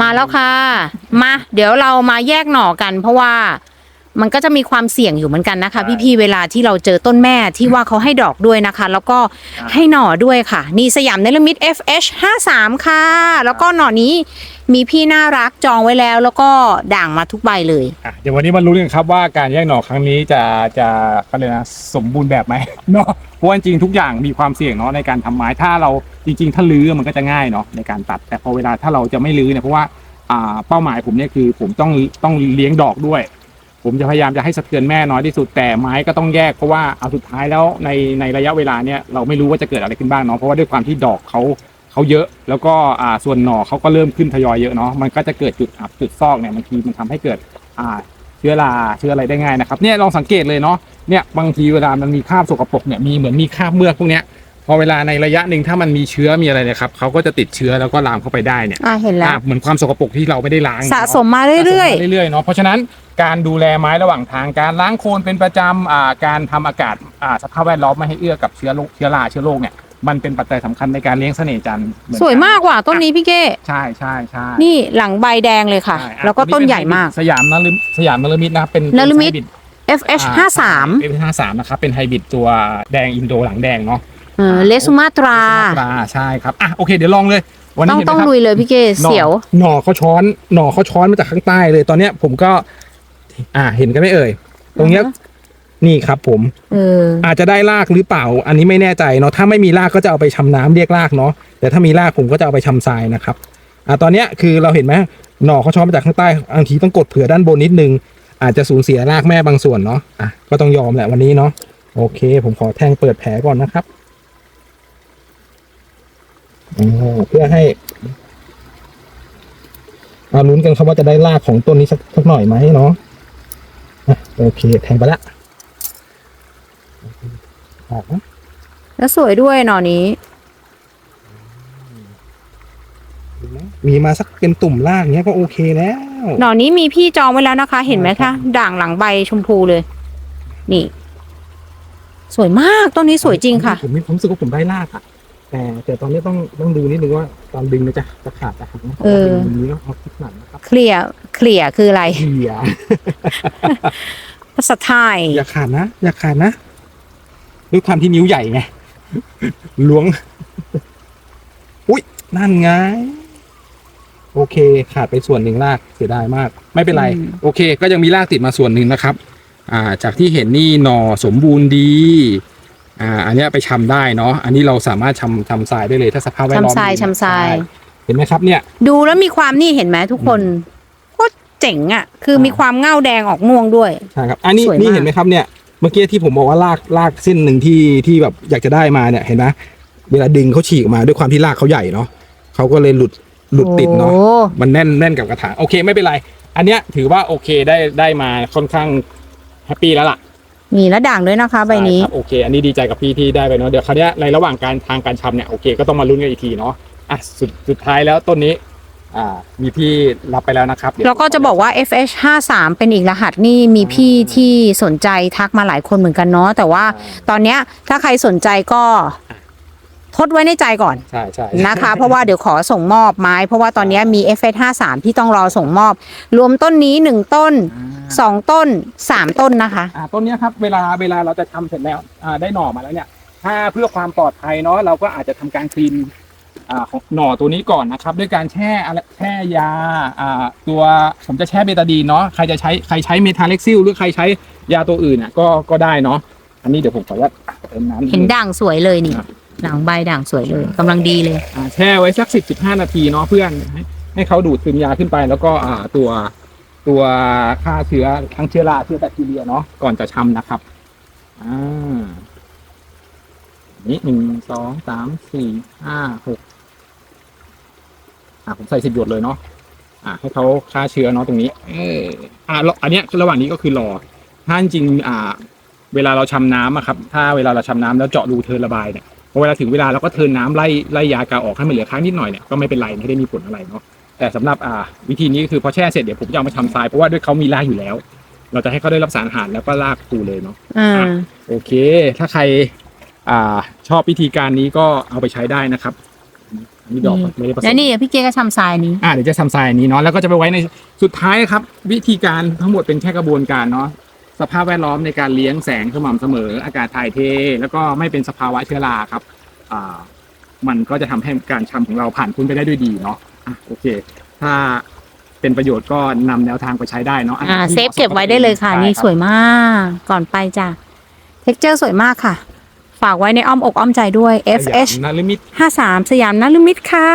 มาแล้วค่ะ มา เดี๋ยวเรามาแยกหน่อกันเพราะว่า มันก็จะมีความเสี่ยงอยู่เหมือนกันนะคะ พี่ๆเวลาที่เราเจอต้นแม่ที่ว่าเขาให้ดอกด้วยนะคะ แล้วก็ให้หน่อด้วยค่ะ นี่สยามเนลมิต FH 53ค่ะ แล้วก็หน่อนี้มีพี่น่ารักจองไว้แล้ว แล้วก็ด่างมาทุกใบเลย อะเดี๋ยววันนี้มาลุ้นกันครับว่าการแยกหน่อครั้งนี้จะจะเขาเรียกนะสมบูรณ์แบบไหม เนาะเพราะว่าจริงๆทุกอย่างมีความเสี่ยงเนาะในการทำไม้ถ้าเราจริง ๆ ถ้าลื้อมันก็จะง่ายเนาะในการตัด แต่พอเวลาถ้าเราจะไม่ลื้อเนี่ยเพราะว่าอ่าเป้าหมายผมเนี่ยคือผมต้องต้องเลี้ยงดอกด้วย ผมจะพยายามจะให้สะเทือนแม่น้อยที่สุดแต่ไม้ก็ต้องแยกเพราะว่าเอาสุดท้ายแล้วในในระยะเวลาเนี่ยเราไม่รู้ว่าจะเกิดอะไรขึ้นบ้างเนาะเพราะว่าด้วยความที่ดอกเขาเขาเยอะ แล้วก็อ่าส่วนหน่อเขาก็เริ่มขึ้นทยอยเยอะเนาะมันก็จะเกิดจุดอับจุดซอกเนี่ยบางทีมันทำให้เกิดอ่าเชื้อราเชื้ออะไรได้ง่ายนะครับเนี่ยลองสังเกตเลยเนาะเนี่ยบางทีเวลามันมีคราบสกปรกเนี่ยมีเหมือนมีคราบเมือกพวกเนี้ย อเวลาในระยะหนึ่งถ้ามันมีเชื้อมีอะไรเนี่ยครับเขาก็จะติดเชื้อแล้วก็ลามเข้าไปได้เนี่ยอ่าเห็นแล้วอ่าเหมือนความสกปรกที่เราไม่ได้ล้างสะสมมาเรื่อยสะสมมาเรื่อยๆเนาะเพราะฉะนั้นการดูแลไม้ระหว่างทางการล้างโคลนเป็นประจำอ่าการทำอากาศอ่าสภาพแวดล้อมไม่ให้เอื้อกับเชื้อโรคเชื้อราเชื้อโรคเนี่ยมันเป็นปัจจัยสำคัญในการเลี้ยงเสน่ห์จันทร์เหอนนๆสวยมากกว่าต้นนี้พี่เก้ใช่ใช่ใช่นี่หลังใบแดงเลยค่ะ ใช่อะแล้วก็ต้นใหญ่มาก สยามนฤสยามนฤมิตนะครับเป็นนฤมิตเป็น FH ไฮบริด53เอฟห้าสามนะครับเป็นไฮบริดตัวแดงอินโดหลังแดงเนาะ เออเลสุมาตรา ปลาใช่ครับอะโอเคเดี๋ยวลองเลย วันต้นี้องเห็นไหต้มองครับลุยเลยพี่เก้หน่อเสียว หน่อเขาช้อนหน่อเขาช้อนมาจากข้างใต้เลยตอนเนี้ยผมก็ อ่าเห็นกันไหมเอ่ย ตรงเนี้ยอ่าฮะ นี่ครับผม เออ อาจจะได้รากหรือเปล่า อันนี้ไม่แน่ใจเนาะ ถ้าไม่มีรากก็จะเอาไปชำน้ำเรียกรากเนาะ แต่ถ้ามีรากผมก็จะเอาไปชำทรายนะครับ อ่าตอนเนี้ยคือเราเห็นไหมหน่อเขาช้อนมาจากข้างใต้ บางทีต้องกดเผื่อด้านบนนิดนึง อาจจะสูญเสียรากแม่บางส่วนเนาะ อะก็ต้องยอมแหละวันนี้เนาะ โอเค ผมขอแทงเปิดแผลก่อนนะครับอ๋อ เพื่อให้มาลุ้นกันครับว่าจะได้รากของต้นนี้สักสักหน่อยไหมเนาะอะโอเค แทงไปละออกนะแล้วสวยด้วยหน่อนี้มีมาสักเป็นตุ่มรากเนี้ยก็โอเคแล้ว หน่อนี้มีพี่จองไว้แล้วนะคะ เห็นไหมคะ ด่างหลังใบชมพูเลย นี่ สวยมากต้นนี้สวยจริงค่ะ ผมมีความรู้สึกว่าผมได้รากอะ แต่แต่ตอนนี้ต้องต้องดูนิดนึงว่าตอนดึงเนี่ยจะจะขาดจะหักนะเออ ดึงตรงนี้ก็เอาคิดหนักนะครับเคลียร์เคลียร์คืออะไรเหียภาษาไทย อย่าขาดนะ อย่าขาดนะด้วยความที่นิ้วใหญ่ไงล้วง อุ้ยนั่นไง โอเค ขาดไปส่วนหนึ่งรากเสียดายมาก ไม่เป็นไร อืม โอเค ก็ยังมีรากติดมาส่วนหนึ่งนะครับ อ่า จากที่เห็นนี่หน่อสมบูรณ์ดี อ่าอันเนี้ยไปชำได้เนาะอันนี้เราสามารถชำชำทรายได้เลยถ้าสภาพแวดล้อมชำทรายดีชำทรายใช่เห็นไหมครับเนี่ย ดูแล้วมีความนี่เห็นไหมทุกคนโคตรเจ๋งอะ คือมีความเง่าแดงออกม่วงด้วยใช่ครับ อันนี้สวยมากนี่เห็นไหมครับเนี่ยเมื่อกี้ที่ผมบอกว่าลากลากเส้นหนึ่งที่ที่แบบอยากจะได้มาเนี่ยเห็นไหมเวลาดึงเขาฉีกออกมาด้วยความที่ลากเขาใหญ่เนาะเขาก็เลยหลุดหลุดติดเนาะโอ้มันแน่นแน่นกับกระถางโอเคไม่เป็นไร อันเนี้ยถือว่าโอเคได้ได้มาค่อนข้างแฮปปี้แล้วล่ะ มีและด่างด้วยนะคะใบนี้ ช่ครับโอเค อันนี้ดีใจกับพี่ที่ได้ไปเนาะเดี๋ยวคราวเนี้ยในระหว่างการทางการชำเนี่ยโอเคก็ต้องมาลุ้นกันอีกทีเนาะอะสุดสุดท้ายแล้วต้นนี้อ่ามีพี่รับไปแล้วนะครับเดี๋ย แล้วก็จะบอกว่า FH 53เป็นอีกรหัสนี่มีพี่ที่สนใจทักมาหลายคนเหมือนกันเนาะแต่ว่าตอนเนี้ยถ้าใครสนใจก็ ทดไว้ในใจก่อนใช่ใช่นะคะ เพราะว่าเดี๋ยวขอส่งมอบไม้ เพราะว่าตอนเนี้ยมี FH 53ที่ต้องรอส่งมอบ รวมต้นนี้ 1 ต้น 2 ต้น 3 ต้นนะคะอ่าต้นเนี้ยครับเวลาเวลาเราจะทำเสร็จแล้วอ่าได้หน่อมาแล้วเนี่ย ถ้าเพื่อความปลอดภัยเนาะเราก็อาจจะทำการคลีนอ่าของหน่อตัวนี้ก่อนนะครับ ด้วยการแช่อะไรแช่ยาอ่าตัวผมจะแช่เบตาดีนเนาะใครจะใช้ใครใช้เมทาเล็กซิลหรือใครใช้ยาตัวอื่นอะก็ก็ได้เนาะอันนี้เดี๋ยวผมขออนุญาตเติมน้ำดงเห็นด่างสวยเลยนี่ หนังใบด่างสวยเลยกำลังดีเลย อ่าแช่ไว้สักสิบสิบห้านาทีเนาะเพื่อนให้ให้เขาดูดซึมยาขึ้นไป แล้วก็อ่าตัวตัวฆ่าเชื้อทั้งเชื้อราเชื้อแบคทีเรียเนาะก่อนจะชำนะครับอ่านี่หนึ่งสองสามสี่ห้าหกอ่าผมใส่สิบหยดเลยเนาะอ่าให้เขาฆ่าเชื้อเนาะตรงนี้ เอออ่าแล้วอันเนี้ยระหว่างนี้ก็คือรอ ถ้าจริงๆอ่า เวลาเราชำน้ำอะครับ ถ้าเวลาเราชำน้ำแล้วเจาะรูเทินระบายเนี่ย เวลาถึงเวลาเราก็เทินน้ำไล่ไล่ยากาออกให้มันเหลือค้างนิดหน่อยเนี่ยก็ไม่เป็นไรไม่ได้มีผลอะไรเนาะแต่สำหรับอ่าวิธีนี้ก็คือพอแช่เสร็จเดี๋ยวผมจะเอามาชำทรายเพราะว่าด้วยเขามีรากอยู่แล้ว เราจะให้เขาได้รับสารอาหารแล้วก็รากปูเลยเนาะอ่าโอเค ถ้าใครอ่าชอบวิธีการนี้ก็เอาไปใช้ได้นะครับนี่ดอกไม่ได้ผสมแล้วนี่พี่เก๊ก็ทำทรายนี้อ่าเดี๋ยวจะทำทรายอันนี้เนาะแล้วก็จะไปไว้ในสุดท้ายครับ วิธีการทั้งหมดเป็นแค่กระบวนการเนาะ สภาพแวดล้อมในการเลี้ยงแสงสม่ำเสมอ อากาศถ่ายเท แล้วก็ไม่เป็นสภาวะเชื้อราครับอ่ามันก็จะทำให้การชำของเราผ่านพ้นไปได้ด้วยดีเนาะอะโอเค ถ้าเป็นประโยชน์ก็นำแนวทางไปใช้ได้เนาะนไหนอ่าที่เซฟเก็บไว้ได้เลยค่ะใช่นี่รับสวยมาก ก่อนไปจ้ะเท็กเจอร์สวยมากค่ะ ฝากไว้ในอ้อมอกอ้อมใจด้วยสยาม FH นฤมิต53สยามนฤมิตค่ะ